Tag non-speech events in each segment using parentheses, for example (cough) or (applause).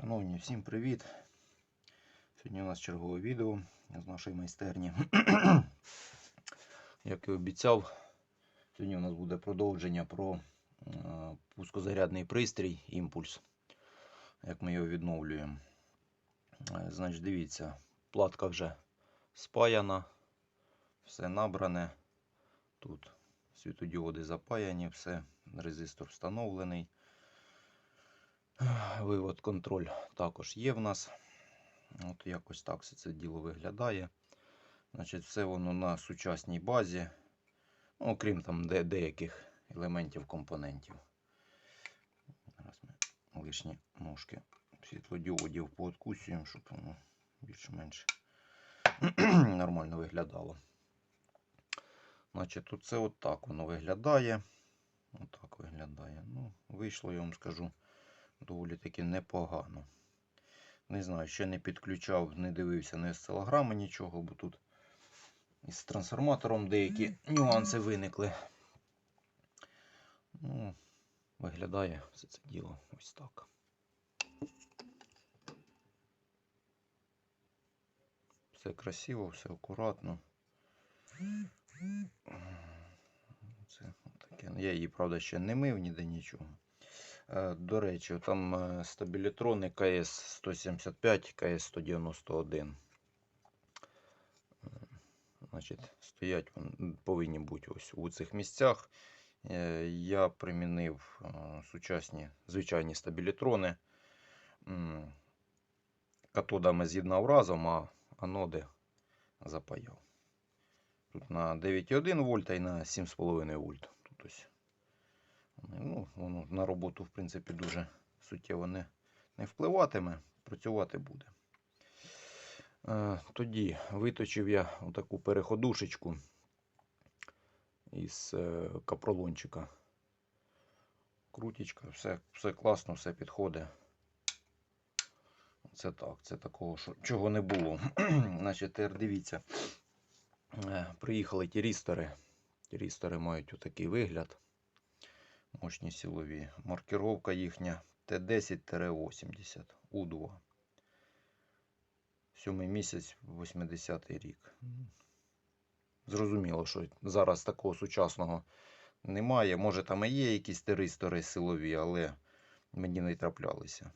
Шановні, всім привіт! Сьогодні у нас чергове відео з нашої майстерні. (clears throat) Як і обіцяв, сьогодні у нас буде продовження про е, пускозарядний пристрій імпульс, як ми його відновлюємо. Е, Значить, дивіться, платка вже спаяна, все набране. Тут світодіоди запаяні, все, резистор встановлений. Вивод контроль також є в нас. От якось так все це діло виглядає. Значить, все воно на сучасній базі. Ну, окрім там де, деяких елементів компонентів. Зараз ми лишні ножки світлодіодів пооткусуємо, щоб воно більш-менш (clears throat) нормально виглядало. Значить, тут це отак воно виглядає. Отак виглядає. Ну, вийшло, я вам скажу доволі таки непогано. Не знаю, ще не підключав, не дивився на осцилограми нічого, бо тут із трансформатором деякі нюанси виникли. Ну, виглядає все це діло ось так. Все красиво, все акуратно. Це таке. Я її, правда, ще не мив ніде нічого. Е, До речі, там е, стабілітрони КС 175, КС 191. Е, Значить, стоять повинні бути ось у цих місцях. Е, Я примінив сучасні звичайні стабілітрони. Катодами з'єднав разом, а аноди запаяв. Тут на 9,1 вольта і на 7,5 вольт. Тут ось Ну, воно на роботу, в принципі, дуже суттєво не, не впливатиме, працювати буде. Е, тоді виточив я отаку переходушечку із е, капролончика. Крутічка, все, все класно, все підходить. Це так, це такого, що, чого не було. (clears throat) Значить, тепер дивіться. Е, приїхали тірістори. Тірістори мають отакий вигляд мощні силові. Маркировка їхня Т10-80 У2. Сьомий місяць, 80-й рік. Зрозуміло, що зараз такого сучасного немає. Може там і є якісь теристори силові, але мені не траплялися.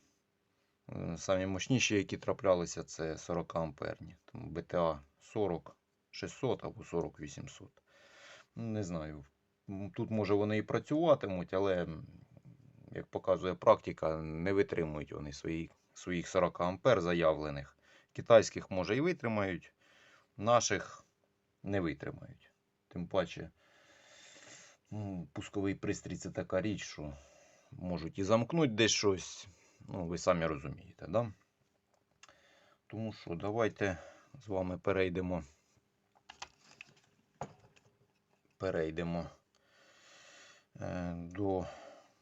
Е, Самі мощніші, які траплялися, це 40 амперні. BTA 40 600 або 40 800. Не знаю, Тут, може, вони і працюватимуть, але, як показує практика, не витримують вони свої, своїх 40 ампер заявлених. Китайських, може, і витримають, наших не витримають. Тим паче, м, пусковий пристрій це така річ, що можуть і замкнути десь щось. Ну, ви самі розумієте, да? Тому що давайте з вами перейдемо. Перейдемо до,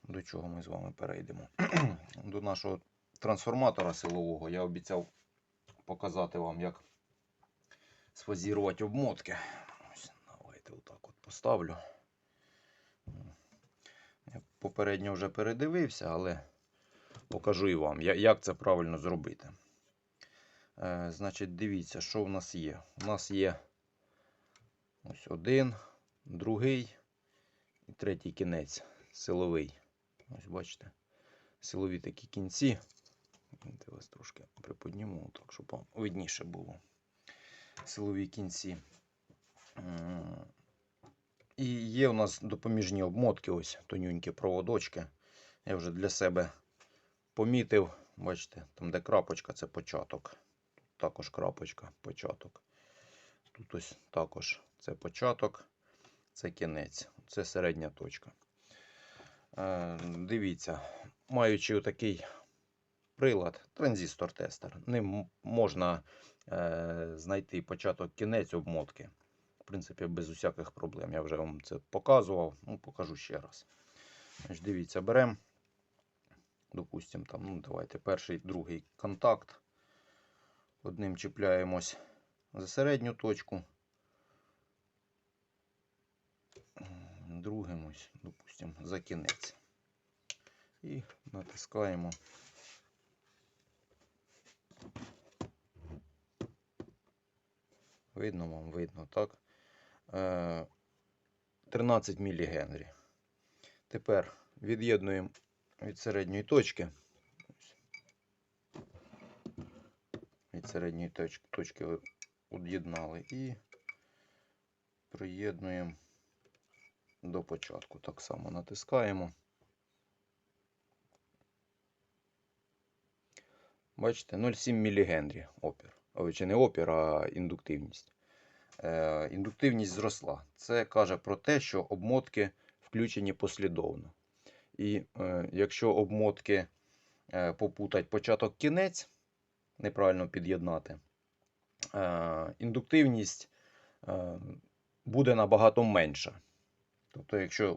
до чого ми з вами перейдемо? (clears throat) до нашого трансформатора силового. Я обіцяв показати вам, як сфазірувати обмотки. Ось, давайте отак от поставлю. Я попередньо вже передивився, але покажу і вам, як це правильно зробити. Е, значить, дивіться, що в нас є. У нас є ось один, другий і третій кінець силовий. Ось бачите, силові такі кінці. Давайте вас трошки приподніму, так, щоб вам видніше було. Силові кінці. І є у нас допоміжні обмотки, ось тонюнькі проводочки. Я вже для себе помітив. Бачите, там де крапочка, це початок. Тут також крапочка, початок. Тут ось також це початок, це кінець, це середня точка. Е, дивіться, маючи такий прилад, транзистор-тестер, ним можна е, знайти початок кінець обмотки. В принципі, без усяких проблем. Я вже вам це показував, ну, покажу ще раз. Дивіться, беремо, допустимо, там, ну, давайте перший, другий контакт. Одним чіпляємось за середню точку. Другим ось, допустимо, за кінець. І натискаємо Видно вам, видно, так? Е, 13 мілігенрі. Тепер від'єднуємо від середньої точки. Від середньої точ- точки від'єднали і приєднуємо до початку. Так само натискаємо. Бачите, 0,7 мілігенрі опір. Ой, чи не опір, а індуктивність. Е, індуктивність зросла. Це каже про те, що обмотки включені послідовно. І е, якщо обмотки е, попутать початок кінець, неправильно під'єднати, е, індуктивність е, буде набагато менша. Тобто, якщо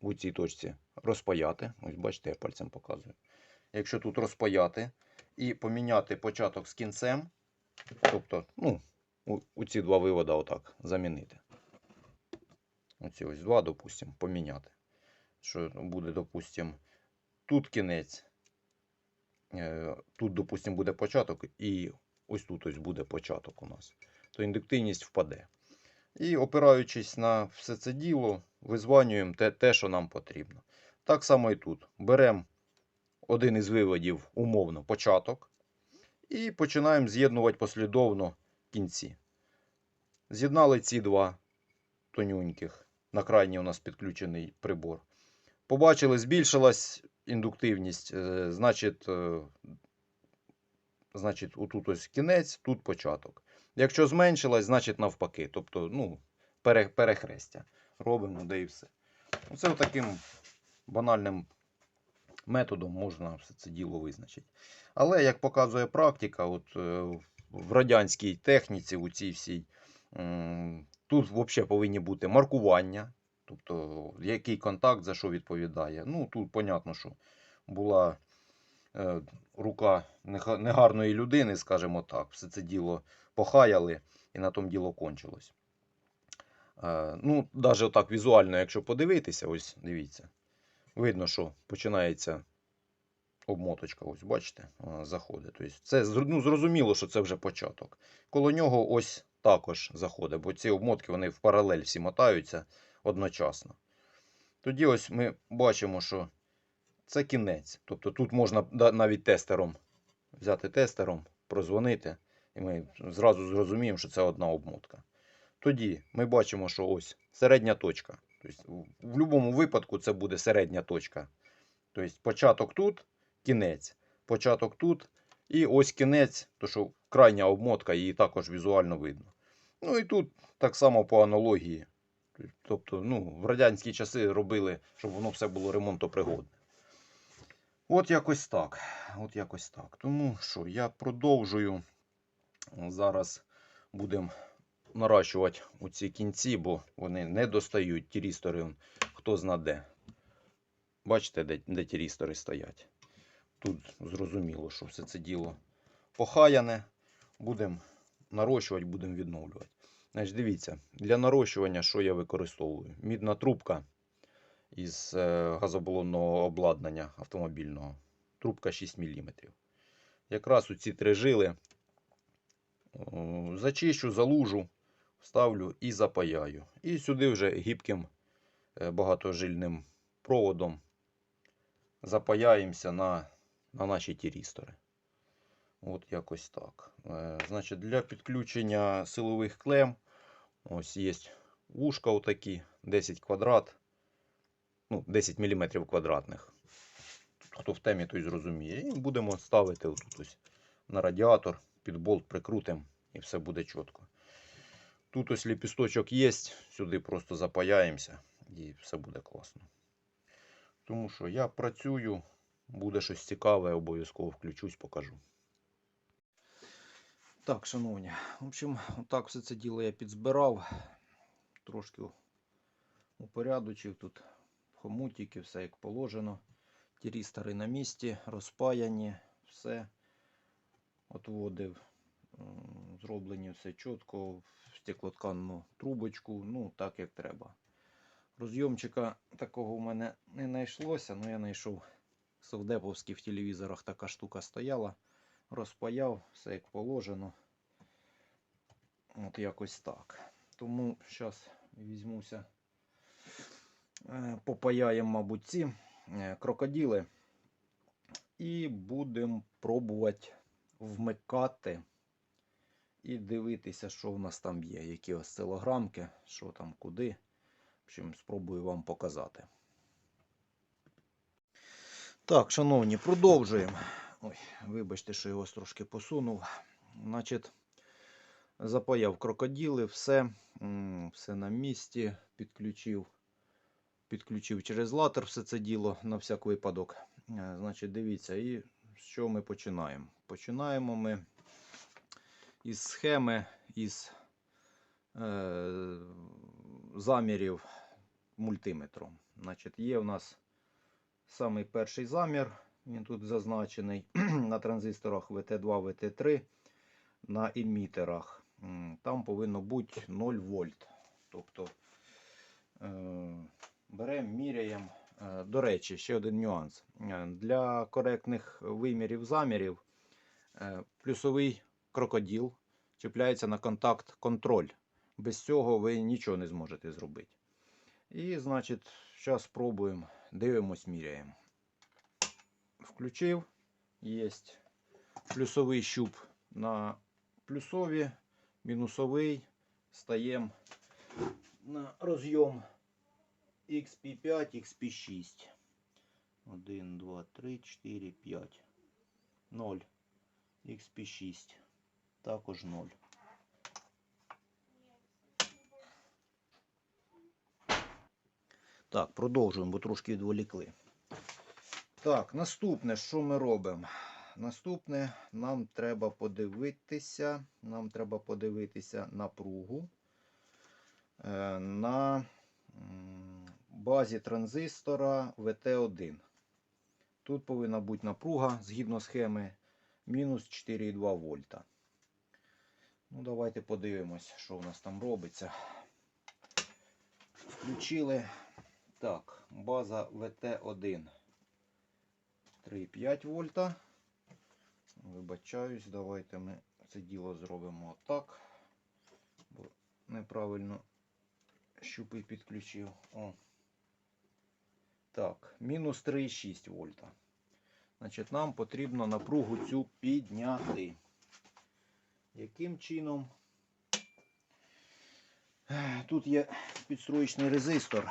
у цій точці розпаяти, ось бачите, я пальцем показую. Якщо тут розпаяти і поміняти початок з кінцем, тобто, ну, у ці два виводи отак замінити. Оці ось два, допустимо, поміняти. Що буде, допустимо, тут кінець, е, тут, допустимо, буде початок, і ось тут ось буде початок у нас. То індуктивність впаде. І опираючись на все це діло, визванюємо те, те, що нам потрібно. Так само і тут. Беремо один із виводів, умовно, початок, і починаємо з'єднувати послідовно кінці. З'єднали ці два тонюньких. На крайній у нас підключений прибор. Побачили, збільшилась індуктивність, е, значить, е, значить, отут ось кінець, тут початок. Якщо зменшилась, значить навпаки. Тобто, ну, пере, перехрестя. Робимо, де і все. Оце таким банальним методом можна все це діло визначити. Але, як показує практика, от, е, в радянській техніці, у цій всій, тут взагалі повинні бути маркування. Тобто, який контакт за що відповідає. Ну, тут, понятно, що була е, рука негарної людини, скажімо так. Все це діло похаяли і на тому діло кончилось. Е, ну, навіть отак візуально, якщо подивитися, ось дивіться. Видно, що починається обмоточка, ось бачите, вона заходить. Тобто це ну, зрозуміло, що це вже початок. Коло нього ось також заходить, бо ці обмотки вони в паралель всі мотаються одночасно. Тоді ось ми бачимо, що це кінець. Тобто тут можна навіть тестером взяти тестером, прозвонити, і ми зразу зрозуміємо, що це одна обмотка. Тоді ми бачимо, що ось середня точка. Тобто, в- будь-якому випадку це буде середня точка. Тобто початок тут, кінець. Початок тут. І ось кінець, то що крайня обмотка, її також візуально видно. Ну і тут так само по аналогії. Тобто, ну, в радянські часи робили, щоб воно все було ремонтопригодне. От якось так. От якось так. Тому що я продовжую. Зараз будемо наращувати у ці кінці, бо вони не достають тірістори, хто зна де. Бачите, де, де тірістори стоять. Тут зрозуміло, що все це діло похаяне. Будемо нарощувати, будемо відновлювати. Значить, дивіться, для нарощування, що я використовую? Мідна трубка із е, газобалонного обладнання автомобільного. Трубка 6 мм. Якраз у ці три жили зачищу, залужу, ставлю і запаяю. І сюди вже гібким е, багатожильним проводом запаяємося на, на наші тірістори. От якось так. Е, Значить, для підключення силових клем ось є вушка отакі, 10 квадрат, ну, 10 мм квадратних. Хто в темі, той зрозуміє. І будемо ставити отут ось на радіатор, під болт прикрутимо і все буде чітко. Тут ось ліпісточок є, сюди просто запаяємося і все буде класно. Тому що я працюю, буде щось цікаве, обов'язково включусь, покажу. Так, шановні, в общем, отак все це діло я підзбирав. Трошки упорядочив тут хомутики, все як положено. Тірістори на місці, розпаяні, все отводив. Зроблені все чітко, в стеклотканну трубочку, ну так як треба. Розйомчика такого в мене не знайшлося, але я знайшов совдеповський в телевізорах така штука стояла. розпаяв, все як положено. От якось так. Тому зараз візьмуся, е, попаяємо, мабуть, ці е, крокоділи. І будемо пробувати вмикати і дивитися, що в нас там є, які осцилограмки, що там куди. В общем, спробую вам показати. Так, шановні, продовжуємо. Ой, вибачте, що його трошки посунув. Значить, запаяв крокоділи, все, все на місці, підключив. Підключив через латер все це діло на всяк випадок. Е, Значить, дивіться, і чого ми починаємо? Починаємо ми із схеми, із е, замірів мультиметру. Значить, є у нас самий перший замір, він тут зазначений (clears throat) на транзисторах VT2, VT3, на емітерах. Там повинно бути 0 вольт. Тобто е, беремо, міряємо. Е, До речі, ще один нюанс. Е, Для коректних вимірів замірів е, плюсовий крокодил чіпляється на контакт контроль. Без цього ви нічого не зможете зробити. І, значить, зараз спробуємо, дивимось, міряємо. Включив, є плюсовий щуп на плюсові, мінусовий, стаємо на розйом XP5, XP6. 1, 2, 3, 4, 5. 0. XP6. Також 0. Так, продовжуємо, бо трошки відволікли. Так, наступне, що ми робимо? Наступне нам треба подивитися. Нам треба подивитися напругу е, на базі транзистора VT1. Тут повинна бути напруга згідно схеми мінус 4,2 вольта. Ну, давайте подивимось, що в нас там робиться. Включили. Так, база VT1 3,5 вольта. Вибачаюсь, давайте ми це діло зробимо отак. Бо неправильно щупи підключив. О. Так, мінус 3,6 вольта. Значить, нам потрібно напругу цю підняти. Яким чином? Тут є підстроєчний резистор.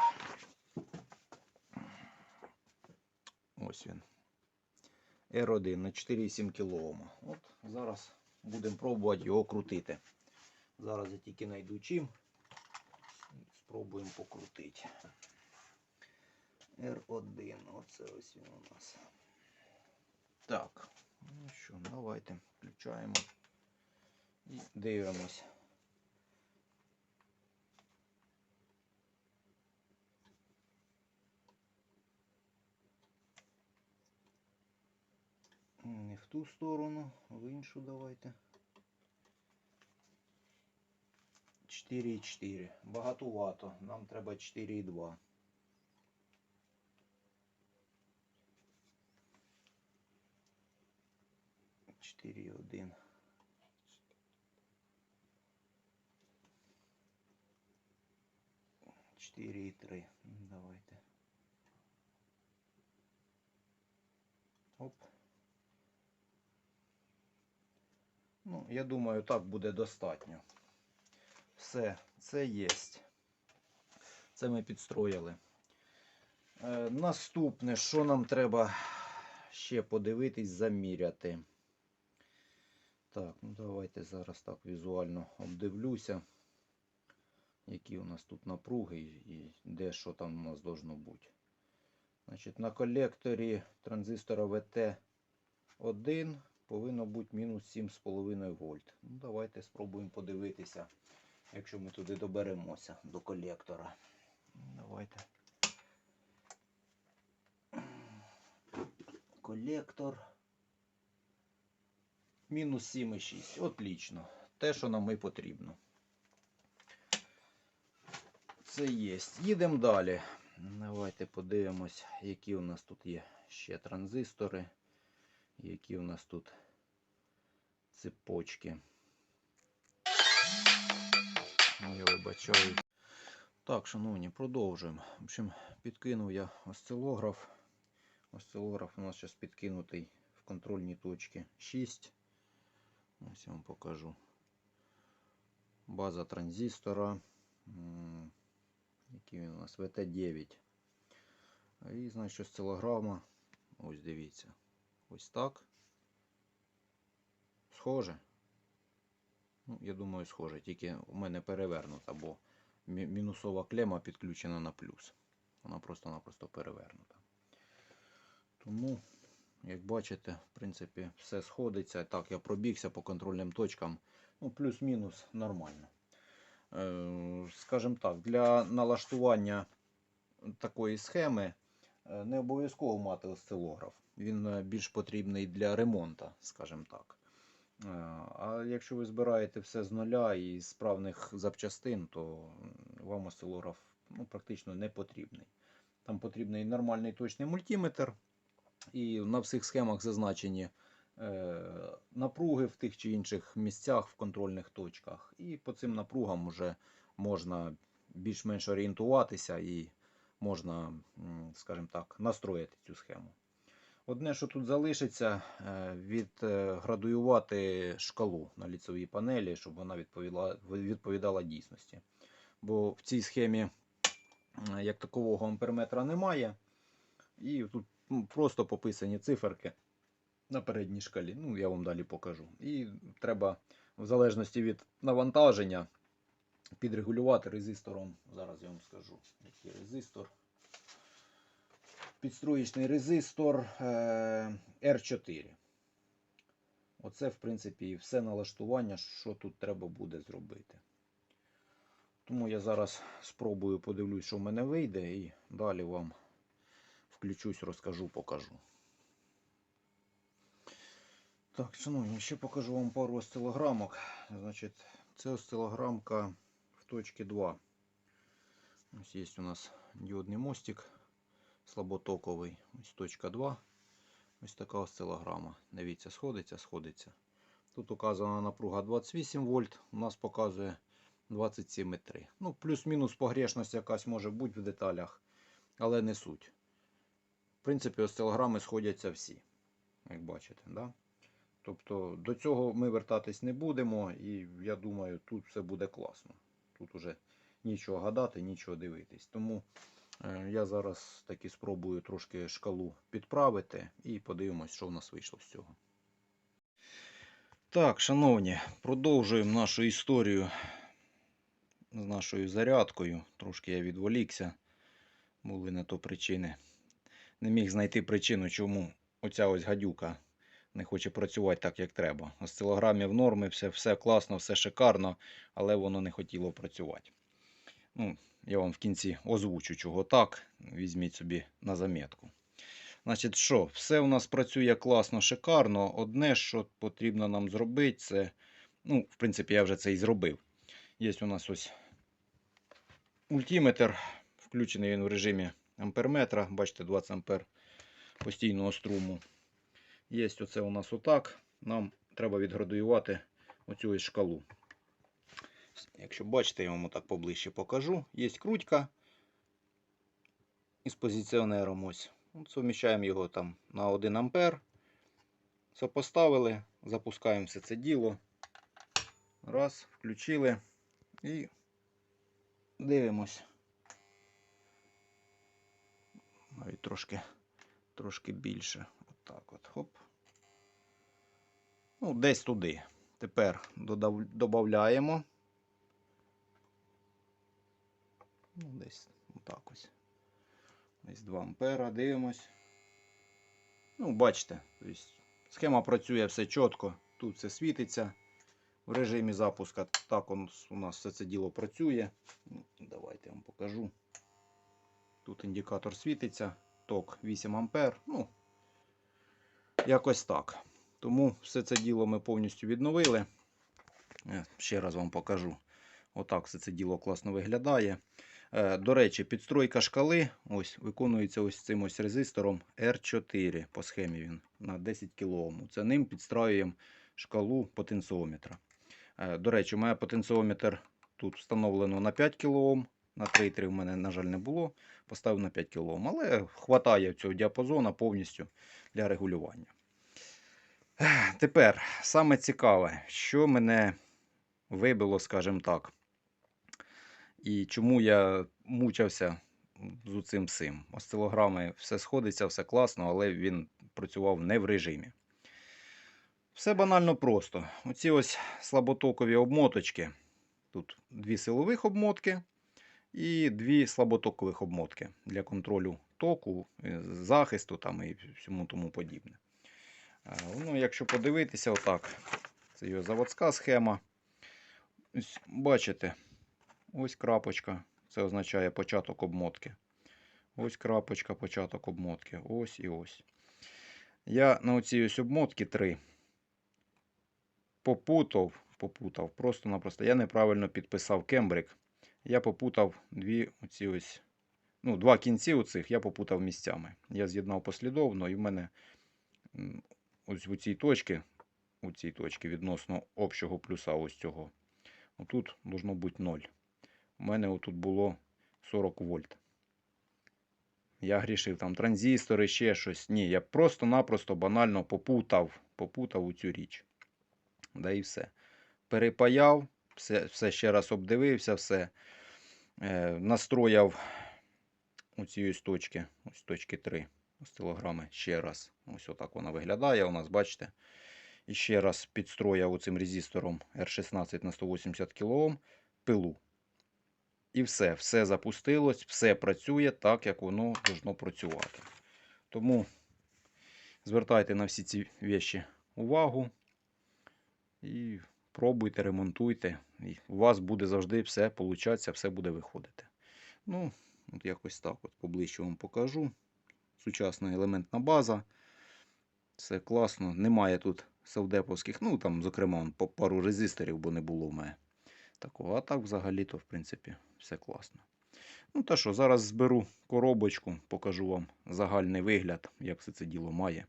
Ось він. R1 на 4,7 кОм. От зараз будемо пробувати його крутити. Зараз я тільки знайду чим. Спробуємо покрутити. R1. Оце ось він у нас. Так. Ну що, давайте включаємо і дивимось. Не в ту сторону, в іншу давайте. 4,4. Багатувато. Нам треба 4,2. Чотири один. Чотири і три. Давайте. Оп. Ну, я думаю, так буде достатньо. Все, це є. Це ми підстроїли. Е, наступне, що нам треба ще подивитись, заміряти. Так, ну давайте зараз так візуально обдивлюся, які у нас тут напруги і, де що там у нас должно бути. Значить, на колекторі транзистора VT1 повинно бути мінус 7,5 вольт. Ну, давайте спробуємо подивитися, якщо ми туди доберемося до колектора. Давайте. Колектор. Мінус 7,6. Отлично. Те, що нам і потрібно. Це є. Їдемо далі. Давайте подивимось, які у нас тут є ще транзистори. Які у нас тут цепочки. Ну, я вибачаю. Так, шановні, продовжуємо. В общем, підкинув я осцилограф. Осцилограф у нас зараз підкинутий в контрольній точці 6. Ось я вам покажу. База транзистора. Який він у нас? ВТ9. І, значить, осцилограма. Ось дивіться. Ось так. Схоже. Ну, я думаю, схоже. Тільки у мене перевернута, бо мінусова клема підключена на плюс. Вона просто-напросто перевернута. Тому, як бачите, в принципі, все сходиться. Так, я пробігся по контрольним точкам. Ну, плюс-мінус нормально. Е, скажімо так, для налаштування такої схеми е, не обов'язково мати осцилограф. Він е, більш потрібний для ремонту, скажімо так. А якщо ви збираєте все з нуля і з справних запчастин, то вам осцилограф ну, практично не потрібний. Там потрібний нормальний точний мультиметр, і на всіх схемах зазначені е, напруги в тих чи інших місцях в контрольних точках. І по цим напругам вже можна більш-менш орієнтуватися і можна, скажімо так, настроїти цю схему. Одне, що тут залишиться, е, відградуювати шкалу на ліцевій панелі, щоб вона відповідала, відповідала дійсності. Бо в цій схемі е, як такового амперметра немає. І тут просто пописані циферки на передній шкалі. Ну, я вам далі покажу. І треба, в залежності від навантаження, підрегулювати резистором. Зараз я вам скажу, який резистор. Підстроєчний резистор е, R4. Оце, в принципі, і все налаштування, що тут треба буде зробити. Тому я зараз спробую подивлюсь, що в мене вийде, і далі вам включусь, розкажу, покажу. Так, шановні, ще покажу вам пару осцилограмок. Значить, це осцилограмка в точці 2. Ось є у нас діодний мостик слаботоковий. Ось точка 2. Ось така осцилограма. Дивіться, сходиться, сходиться. Тут указана напруга 28 вольт, у нас показує 27,3. Ну, плюс-мінус погрешність якась може бути в деталях, але не суть. В принципі, осцилограми сходяться всі, як бачите. Да? Тобто до цього ми вертатись не будемо, і я думаю, тут все буде класно. Тут уже нічого гадати, нічого дивитись. Тому е, я зараз таки спробую трошки шкалу підправити і подивимось, що в нас вийшло з цього. Так, шановні, продовжуємо нашу історію з нашою зарядкою. Трошки я відволікся, були на то причини. Не міг знайти причину, чому оця ось гадюка не хоче працювати так, як треба. Осцилограмі в нормі, все, все класно, все шикарно, але воно не хотіло працювати. Ну, я вам в кінці озвучу, чого так. Візьміть собі на замітку. Значить, що, все у нас працює класно, шикарно. Одне, що потрібно нам зробити, це, ну, в принципі, я вже це і зробив. Є у нас ось мультиметр, включений він в режимі амперметра. Бачите, 20 ампер постійного струму. Є оце у нас отак. Нам треба відградуювати оцю ось шкалу. Якщо бачите, я вам отак поближче покажу. Є крутька із позиціонером. ось. От його там на 1 ампер. Сопоставили, запускаємо все це діло. Раз, включили і дивимось. Навіть трошки, трошки більше. Отак от, хоп. Ну, десь туди. Тепер додаємо. Ну, десь отак ось. Десь 2 ампера, дивимось. Ну, бачите, тобто схема працює все чітко. Тут все світиться в режимі запуска. Так у нас все це діло працює. Ну, Давайте я вам покажу. Тут індикатор світиться, ток 8 ампер. Ну, якось так. Тому все це діло ми повністю відновили. Я ще раз вам покажу. Отак все це діло класно виглядає. Е, До речі, підстройка шкали ось, виконується ось цим ось резистором R4 по схемі він на 10 кОм. Це ним підстраюємо шкалу потенціометра. Е, До речі, у мене потенціометр тут встановлено на 5 кОм. На 3,3 в мене, на жаль, не було. Поставив на 5 кОм. Але хватає цього діапазону повністю для регулювання. Тепер саме цікаве, що мене вибило, скажімо так. І чому я мучився з цим всім. Осцилограми все сходиться, все класно, але він працював не в режимі. Все банально просто. Оці ось слаботокові обмоточки. Тут дві силових обмотки і дві слаботокових обмотки для контролю току, е, захисту там і всьому тому подібне. Е, Ну, якщо подивитися, отак, це його заводська схема. Бачите, ось крапочка. Це означає початок обмотки. Ось крапочка, початок обмотки. Ось і ось. Я на оцій ось обмотки 3 попутав, попутав, просто-напросто. Я неправильно підписав кембрик. Я попутав дві оці ось, ну, два кінці оцих я попутав місцями. Я з'єднав послідовно, і в мене ось в цій точці, у цій точці відносно общого плюса ось цього. Отут должно бути 0. У мене отут було 40 вольт. Я грішив там транзистори, ще щось. Ні, я просто-напросто банально попутав, попутав у цю річ. Да і все. Перепаяв, все, все ще раз обдивився, все. Е, настрояв оці ось точки, ось точки 3 стилограми ще раз. Ось отак вона виглядає у нас, бачите. І ще раз підстрояв оцим резистором R16 на 180 кОм пилу. І все, все запустилось, все працює так, як воно должно працювати. Тому звертайте на всі ці вещі увагу і пробуйте, ремонтуйте. І у вас буде завжди все получатися, все буде виходити. Ну, от якось так от поближче вам покажу. Сучасна елементна база. Все класно. Немає тут савдеповських, ну там, зокрема, пару резисторів, бо не було в мене такого. А так взагалі-то, в принципі, все класно. Ну та що, зараз зберу коробочку, покажу вам загальний вигляд, як все це діло має.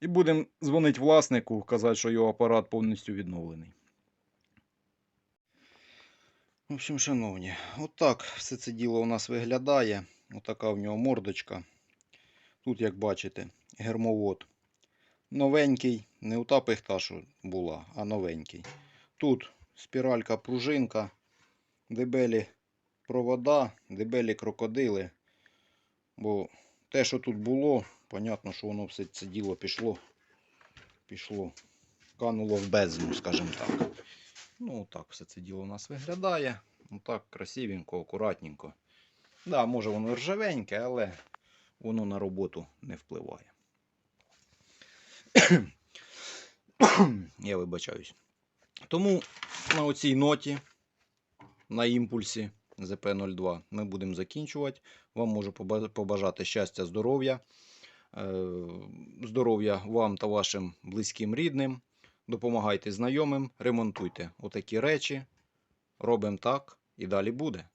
І будемо дзвонити власнику, казати, що його апарат повністю відновлений. В общем, шановні, отак все це діло у нас виглядає. Отака в нього мордочка. Тут, як бачите, гермовод. Новенький, не у та пихта, що була, а новенький. Тут спіралька пружинка, дебелі провода, дебелі крокодили. Бо те, що тут було, понятно, що воно все це діло пішло. Пішло. Кануло в бездну, скажімо так. Ну, так все це діло у нас виглядає. Ну так, красивенько, акуратненько. Да, може воно ржавеньке, але воно на роботу не впливає. Я вибачаюсь. Тому на оцій ноті, на імпульсі ЗП-02 ми будемо закінчувати. Вам можу побажати щастя, здоров'я. Е, Здоров'я вам та вашим близьким рідним. Допомагайте знайомим, ремонтуйте отакі речі. Робимо так і далі буде.